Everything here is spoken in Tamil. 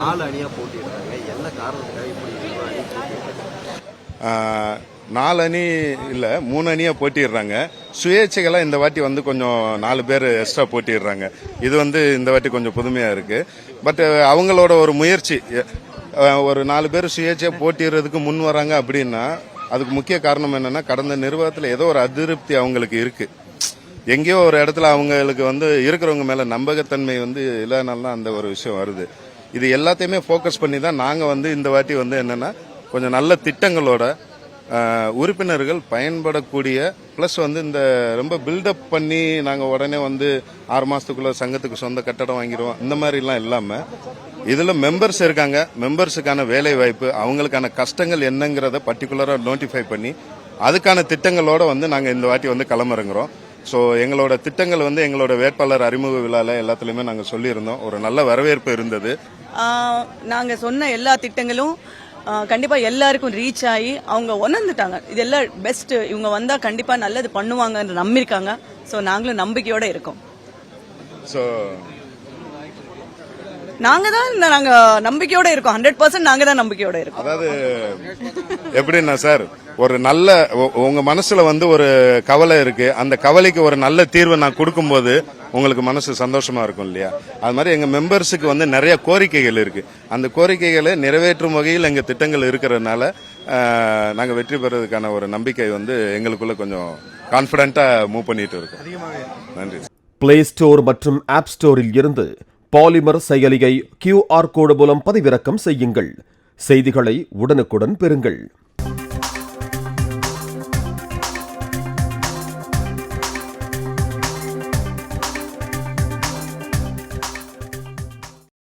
நாலு அணியா போட்டிடுறாங்க என்ன காரணத்துக்காக இப்படி நாலு அணி இல்லை மூணு அணியாக போட்டிடுறாங்க சுயேட்சைகளாக இந்த வாட்டி வந்து கொஞ்சம் நாலு பேர் எக்ஸ்ட்ரா போட்டிடுறாங்க இது வந்து இந்த வாட்டி கொஞ்சம் புதுமையாக இருக்குது பட் அவங்களோட ஒரு முயற்சி ஒரு நாலு பேர் சுயேட்சையாக போட்டிடுறதுக்கு முன் வராங்க அப்படின்னா அதுக்கு முக்கிய காரணம் என்னென்னா கடந்த நிர்வாகத்தில் ஏதோ ஒரு அதிருப்தி அவங்களுக்கு இருக்குது எங்கேயோ ஒரு இடத்துல அவங்களுக்கு வந்து இருக்கிறவங்க மேலே நம்பகத்தன்மை வந்து இல்லைனால தான் அந்த ஒரு விஷயம் வருது. இது எல்லாத்தையுமே ஃபோக்கஸ் பண்ணி தான் நாங்கள் வந்து இந்த வாட்டி வந்து என்னென்னா கொஞ்சம் நல்ல திட்டங்களோட உறுப்பினர்கள் பயன்படக்கூடிய ப்ளஸ் வந்து இந்த ரொம்ப பில்டப் பண்ணி நாங்கள் உடனே வந்து ஆறு மாதத்துக்குள்ளே சங்கத்துக்கு சொந்த கட்டடம் வாங்கிடுவோம். இந்த மாதிரிலாம் இல்லாமல் இதில் மெம்பர்ஸ் இருக்காங்க. மெம்பர்ஸுக்கான வேலை வாய்ப்பு அவங்களுக்கான கஷ்டங்கள் என்னங்கிறத பர்டிகுலராக நோட்டிஃபை பண்ணி அதுக்கான திட்டங்களோட வந்து நாங்கள் இந்த வாட்டி வந்து களமிறங்குறோம். ஸோ எங்களோட திட்டங்கள் வந்து எங்களோட வேட்பாளர் அறிமுக விழாவில் எல்லாத்துலேயுமே நாங்கள் சொல்லியிருந்தோம். ஒரு நல்ல வரவேற்பு இருந்தது. ஆஹ் நாங்க சொன்ன எல்லா திட்டங்களும் ஆஹ் கண்டிப்பா எல்லாருக்கும் ரீச் ஆகி அவங்க உணர்ந்துட்டாங்க. இது எல்லாம் பெஸ்ட் இவங்க வந்தா கண்டிப்பா நல்லது பண்ணுவாங்கன்னு நம்பியிருக்காங்க. ஸோ நாங்களும் நம்பிக்கையோட இருக்கோம். ஸோ நாங்க தான் நாங்க நம்பிக்கையோட இருக்கோம். ஹண்ட்ரட் பர்சன்ட் நாங்க தான் நம்பிக்கையோட இருக்கோம். அதாவது எப்படின்னா சார் ஒரு நல்ல உங்க மனசுல வந்து ஒரு கவலை இருக்கு. அந்த கவலைக்கு ஒரு நல்ல தீர்வை நான் கொடுக்கும்போது உங்களுக்கு மனசு சந்தோஷமா இருக்கும் இல்லையா? அது மாதிரி எங்க மெம்பர்ஸுக்கு வந்து நிறைய கோரிக்கைகள் இருக்கு. அந்த கோரிக்கைகளை நிறைவேற்றும் வகையில் எங்க திட்டங்கள் இருக்கிறதுனால நாங்கள் நாங்க வெற்றி பெறதுக்கான ஒரு நம்பிக்கை வந்து எங்களுக்குள்ள கொஞ்சம் கான்பிடண்டா மூவ் பண்ணிட்டு இருக்கோம். நன்றி. பிளே ஸ்டோர் மற்றும் ஆப் ஸ்டோரில் இருந்து பாலிமர் செயலியை கியூஆர் கோடு மூலம் பதிவிறக்கம் செய்யுங்கள். செய்திகளை உடனுக்குடன் பெறுங்கள்.